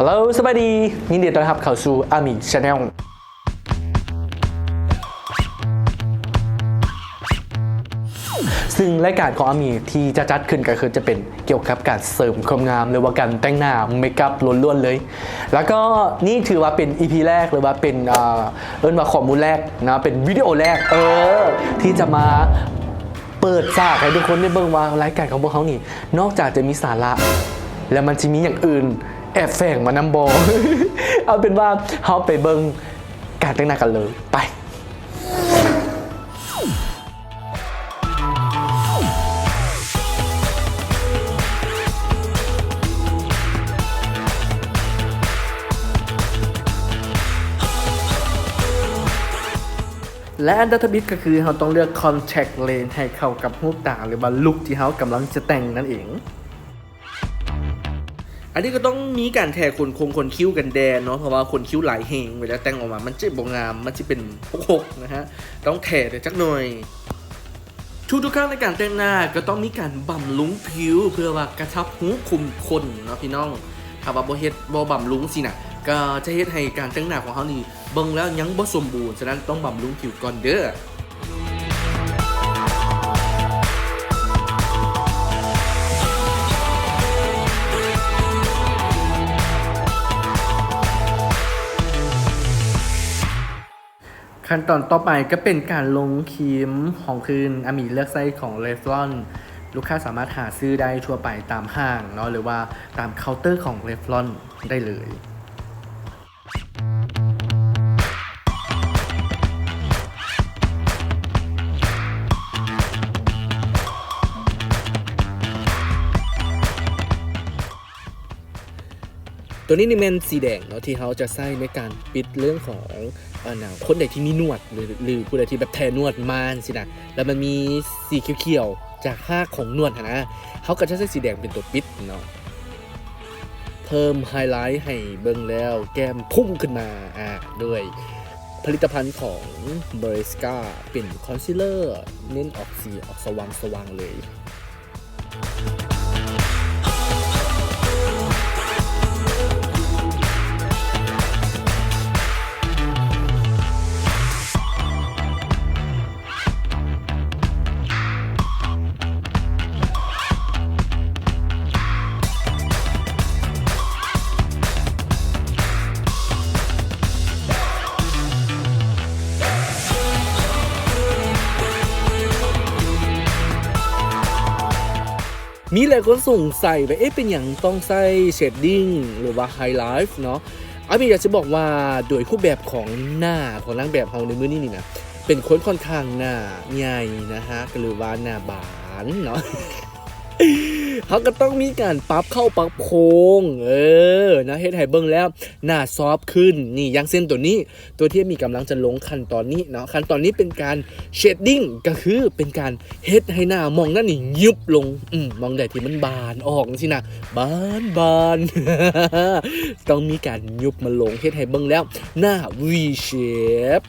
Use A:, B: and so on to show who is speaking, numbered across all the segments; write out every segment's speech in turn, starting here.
A: ฮัลโหลสวัสดียินดีต้อนรับเข้าสู่อามีชาแนลซึ่งรายการของอามีที่จะจัดขึ้นก็คือจะเป็นเกี่ยวกับการเสริมความงามหรือว่าการแต่งหน้าเมคอัพล้วนๆเลย แล้วก็นี่ถือว่าเป็น EP แรกหรือว่าเป็นเออเอิ้นว่าข้อมูลแรกนะเป็นวิดีโอแรกเออที่จะมาเปิดฉากให้ทุกคนได้เบิ่งว่ารายการของพวกเขานี่ นอกจากจะมีสาระ แล้วมันจะมีอย่างอื่น แอบแฝงมานำบอเอาเป็นว่าเขาไปเบิ่งการแต่งหน้ากันเลยไปและอันดับบิดก็คือเราต้องเลือก contact lens ให้เข้ากับรูปตาหรือว่าลุคที่เขากำลังจะแต่งนั่นเอง
B: อันนี้ก็ต้องมีการแทคนคงคนคิ้วกันแดนเนาะเพราะว่าคนคิ้วหลายแหงเวลาแต่งออกมามันจะบงงามมันจะเป็นหกๆนะฮะต้องแทแต่จักหน่อยทุกทุกๆครั้งในการแต่งหน้าก็ต้องมีการบำรุงผิว เพื่อว่ากระชับหูคุมคนเนาะพี่น้องถ้าว่าบ่เฮ็ดบ่บำรุงสินะก็จะเฮ็ดให้การแต่งหน้าของเขานี่เบิ่งแล้วยังบ่สมบูรณ์ฉะนั้นต้องบำรุงผิวก่อนเด้อ
A: ขั้นตอนต่อไปก็เป็นการลงครีมของคืนอามีเลือกไส้ของเลฟลอนลูกค้าสามารถหาซื้อได้ทั่วไปตามห้างเนาะหรือว่าตามเคาน์เตอร์ของเลฟลอนได้เลย
B: ตัวนี้นี่แมนสีแดงเนาะที่เขาจะใส่ในการปิดเรื่องของหนังคนใดที่มีนวดหรือหรือผู้ใดที่แบบแทนนวดมานสินะแล้วมันมีสีเขียวๆจากค่าของนวดนะเขาก็จะใช้สีแดงเป็นตัวปิดเนาะเพิ่มไฮไลท์ให้เบิ่งแล้วแก้มพุ่งขึ้นมาอ่าด้วยผลิตภัณฑ์ของ b r e s c a เป็นคอนซีลเลอร์ เน้นออกสีออกสว่างสว่างเลย มีหลายคนสงสัยว่าเอ๊ะเป็นอย่างต้องใส่เชดดิ้งหรือว่าไฮไลท์เนาะอามีอยากจะบอกว่าโดยคู่แบบของหน้าของนางแบบเฮาในมือนี้นี่นะเป็นคนค่อนข้างหน้าใหญ่นะฮะหรือว่าหน้าบานเนาะ เขาก็ต้องมีการปรับเข้าปรับโคงเออนะเฮ็ดให้เบิ่งแล้ว หน้าซอฟขึ้นนี่ยังเส้นตัวนี้ ตัวที่มีกำลังจะลงขั้นตอนนี้เนาะขั้นตอนนี้เป็นการเชดดิ้งก็คือเป็นการเฮ็ดให้หน้ามองนั่นนี่ยุบลงอืมมองได้ที่มันบานออกสินะบานบานต้องมีการยุบมาลงเฮ็ดให้เบิ่งแล้ว หน้า V shape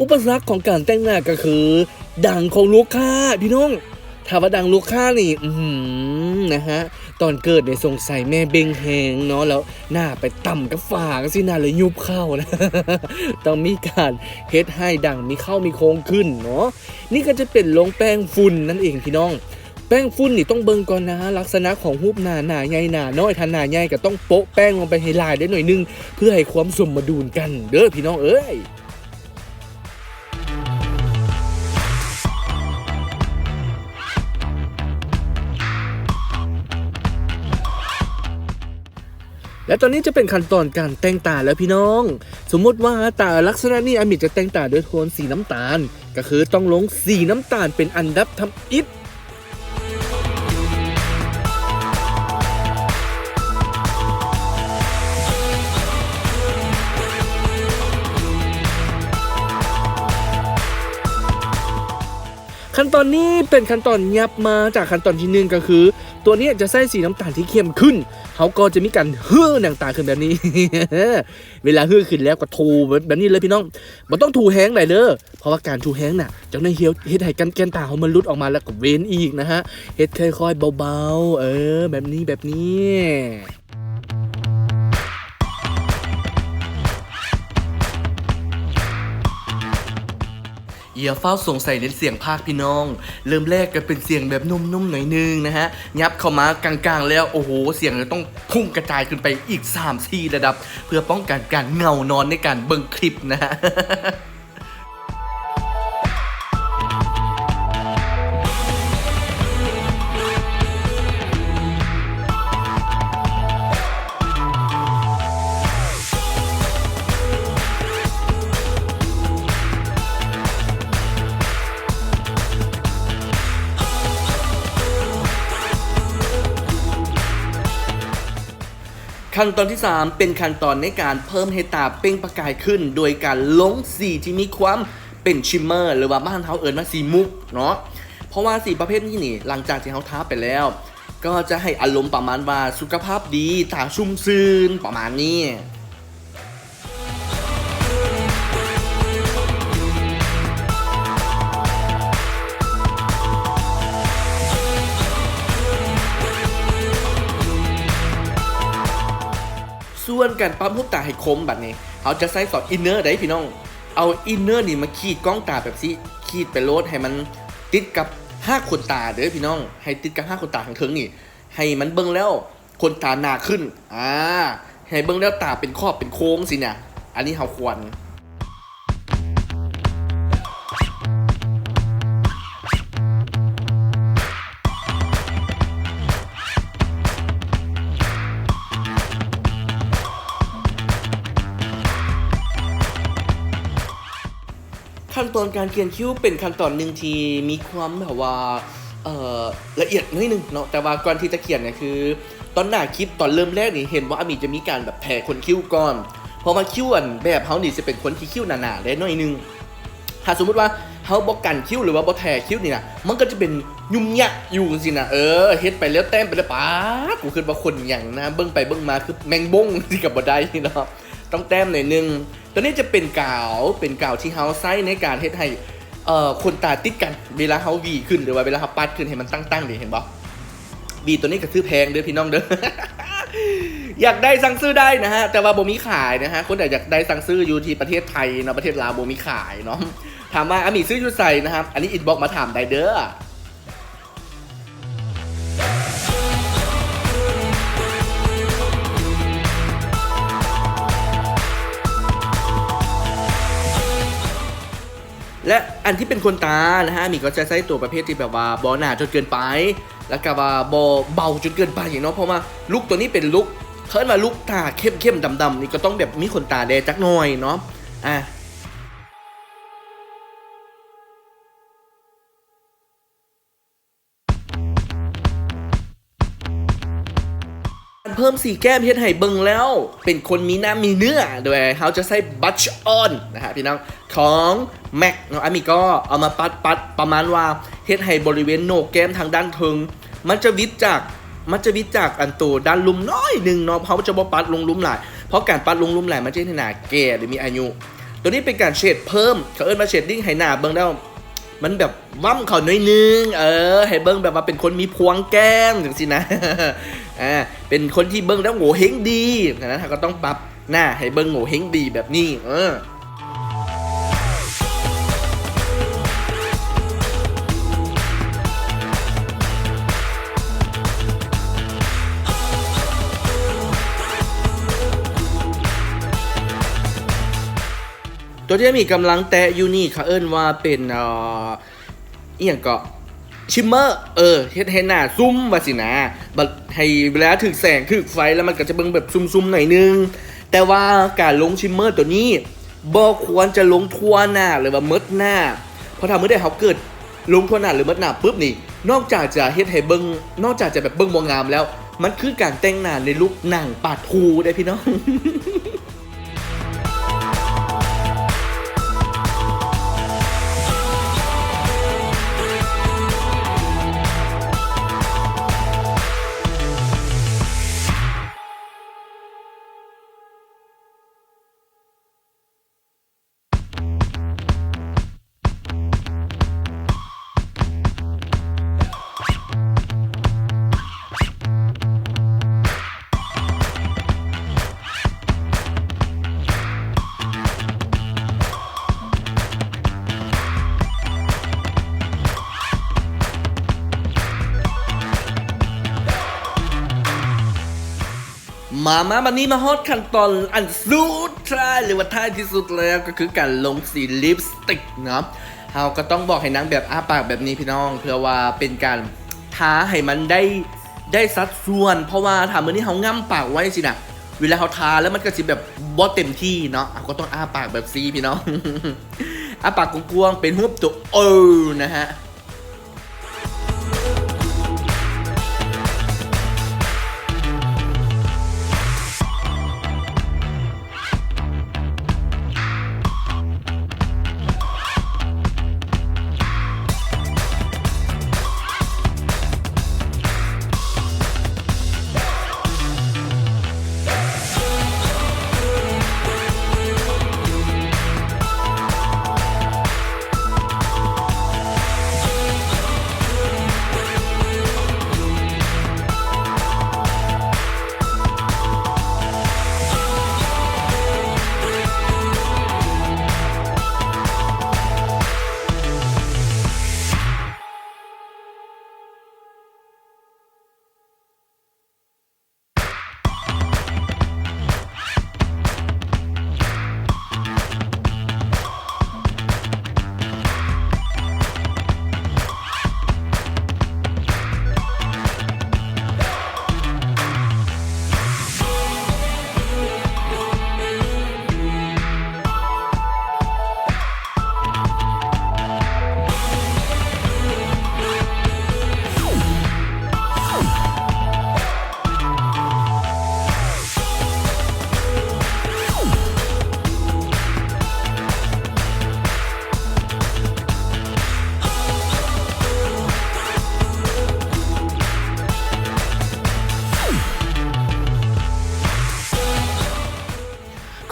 B: อุปสรรคของการแต่งหน้าก็คือ ดังของลูกค้าพี่น้องถ้าว่าดังลูกค้านี่ อืนะฮะ ตอนเกิดเนี่ยสงสัยแม่เบงแหงเนาะแล้วหน้าไปต่ำกับฝากสิหน้าเลยยุบเข้านะต้องมีการเฮ็ดให้ดังมีเข้ามีโค้งขึ้นเนาะนี่ก็จะเป็นลงแป้งฝุ่นนั่นเองพี่น้อง แป้งฝุ่นนี่ต้องเบิ่งก่อนนะลักษณะของรูปหน้าหน้าใหญ่หน้าน้อยถ้าหน้าใหญ่ก็ต้องโปะแป้งลงไปให้ลายได้หน่อยนึง เพื่อให้ความสมดุลกัน เด้อพี่น้องเอ้ย และตอนนี้จะเป็นขั้นตอนการแต่งตาแล้วพี่น้อง สมมติว่าตาลักษณะนี้อามิจะแต่งตาด้วยโทนสีน้ำตาล ก็คือต้องลงสีน้ำตาลเป็นอันดับทำอิฐขั้นตอนนี้เป็นขั้นตอนยับมาจากขั้นตอนที่หนึ่งก็คือ ตัวนี้จะใส่สีน้ำตาลที่เข้มขึ้น เขาก็จะมีการฮือต่างๆขึ้นแบบนี้ เวลาฮือขึ้นแล้วก็ทูแบบนี้เลยพี่น้องมันต้องทูแห้งหน่อยเด้อเพราะว่าการทูแห้งน่ะจ้าในเฮียวเฮ็ดให้กันแกนตาเขามันลุดออกมาแล้วก็เว้นอีกนะฮะเฮ็ดค่อยๆเบาๆ เออ แบบนี้แบบนี้ อย่าเฝ้าสงสัยในเสียงภาคพี่น้อง เริ่มแรกก็เป็นเสียงแบบนุ่มๆหน่อยนึงนะฮะยับเข้ามากลางๆ แล้วโอ้โห เสียงจะต้องพุ่งกระจายขึ้นไปอีก3 4ระดับ เพื่อป้องกันการเงานอนในการเบิ่งคลิปนะฮะ ขั้นตอนที่ 3 เป็นขั้นตอนในการเพิ่มให้ตาเปล่งประกายขึ้น โดยการลงสีที่มีความเป็นชิมเมอร์ หรือว่าบ้านเท้าเอิญว่าสีมุกเนาะเพราะว่าสีประเภทนี้นี่หลังจากที่เขาทาไปแล้ว ก็จะให้อารมณ์ประมาณว่าสุขภาพดีตาชุ่มซื่นประมาณนี้ ส่วนการปั๊มรูกตาให้คมแบบนี้เขาจะใส่สอดอินเนอร์ได้พี่น้อง เอาอินเนอร์นี่มาขีดกล้องตาแบบซี่ขีดไปโลดให้มันติดกับห้าขนตาเด้อพี่น้อง ให้ติดกับห้าขนตาของเทิงนี่ ให้มันเบิ่งแล้วขนตาหนาขึ้น อ่า ให้เบิ่งแล้วตาเป็นครอบเป็นโค้งสินี่ยอันนี้เขาควร ขั้นตอนการเขียนคิ้วเป็นขั้นตอนหนึ่งที่มีความแบบว่าละเอียดนิดนึงเนาะแต่ว่าก่อนที่จะเขียนเนี่ยคือ ตอนหน้าคลิปตอนเริ่มแรกนี่เห็นว่าอามีจะมีการแบบแผ่คนคิ้วก่อนเพราะว่าคิ้วอันแบบเขานี่จะเป็นคนที่คิ้วหนาๆได้น่อยนึงถ้าสมมติว่าเขาบอกกันคิ้วหรือว่าบอแทคิ้วนี่นะมันก็จะเป็นยุ่มยะอยู่สินะเออเฮ็ดไปแล้วแต้มไปแล้วป้าดกูคิดว่าคนอย่างนะเบิ้งไปเบิ้งมาคือแมงบงที่กับบอได้นี่เนาะ ต้องแต้มหน่อยนึง ตัวนี้จะเป็นกาวเป็นกาวที่เฮาใช้ในการเฮ็ดให้เอ่อคนตาติดกันเวลาเฮาวีขึ้นหรือว่าเวลาเฮาปัดขึ้นให้มันตั้งๆดิเห็นบ่บีตัวนี้ก็ซื้อแพงเด้อพี่น้องเด้ออยากได้สั่งซื้อได้นะฮะ แต่ว่าโบมีขายนะฮะ คนไหนอยากได้สั่งซื้ออยู่ที่ประเทศไทยเนาะประเทศลาวโบมีขายเนาะถามว่าอามีซื้ออยู่ใส่นะครับ อันนี้อินบอกมาถามได้เด้อ และอันที่เป็นคนตานะฮะมีก็จะใช้ตัวประเภทที่แบบว่าบอหนาจนเกินไป แล้วก็ว่าบอเบาจนเกินไปเนาะเพราะว่าลุกตัวนี้เป็นลุกเคิร์นมาลุกตาเข้มเข้มดำดำนี่ก็ต้องแบบมีขนตาแดงจักหน่อยเนาะอะ เพิ่มสีแก้มเฮ็ดให้เบิ่งแล้ว เป็นคนมีหน้ามีเนื้อโดยเขาจะใช้บัชออนนะฮะพี่น้องของแม็กเนาะอามีก็เอามาปัดปัดประมาณว่าเฮ็ดให้บริเวณโหนกแก้มทางด้านเทิง มันจะวิดจากมันจะวิดจากอันตัวด้านลุ่มน้อยหนึ่งเนาะเพราจะบ่ปัดลงลุ่มหลาย เพราะการปัดลงลุ่มหลายมันจะให้หนาแก่หรือมีอายุ ตัวนี้เป็นการเฉดเพิ่มเขาเอิ้นมาเฉดดิ้งให้หนาเบิ่งแล้ว มันแบบว่ำเขาหน่อยนึง เออ ให้เบิ้งแบบว่าเป็นคนมีพวงแก้มอย่างสินะ อ่าเป็นคนที่เบิ้งแล้วโง่เฮงดีดังนั้นเราก็ต้องปรับหน้าให้เบิ้งโง่เฮงดีแบบนี้ เออตัวที่มีกำลังแตะอยู่นี่เขาเอิ้นว่าเป็นเอ่ออีหยังก็ ชิมเมอร์ เออเฮ็ดให้หน้าซุ่มว่าสินะบัดให้เวลาถึกแสงถึกไฟแล้วมันก็จะเบิ่งแบบซุ่มๆหน่อยนึง แต่ว่าการลงชิมเมอร์ตัวนี้บ่ควรจะลงทั่วหน้าหรือว่าเมดหน้า เพราะถ้าเมื่อใดเขาเกิดลงทั่วหน้าหรือเมดหน้าปุ๊บนี่ นอกจากจะเฮ็ดให้เบิ่งนอกจากจะแบบเบิ่งบ่งามแล้ว มันคือการแต่งหน้าในลุคหนังปาดทูได้พี่น้อง มามาวันนี้มาฮอตขั้นตอนอันสุดท้ายหรือว่าท้ายที่สุดแล้วก็คือการลงสีลิปสติกเนาะเราก็ต้องบอกให้นางแบบอ้าปากแบบนี้พี่น้อง เพื่อว่าเป็นการท้าให้มันได้ได้สัดส่วน เพราะว่าถามเมื่อนี้เขาง่ำปากไว้สินะเวลาเขาทาแล้วมันก็จะแบบบอเต็มที่เนาะเาก็ต้องอ้าปากแบบซีพี่น้องอ้าปากกว้างๆเป็นรูปตัวโอนะฮะ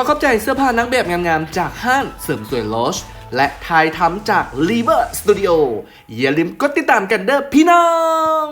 B: ขอขอบใจเสื้อผ้านักแบบงามๆ จากห้างเสริมสวยลอชและถ่ายทำจาก l i v e r Studio อย่าลืมกดติดตามกันเด้อพี่น้อง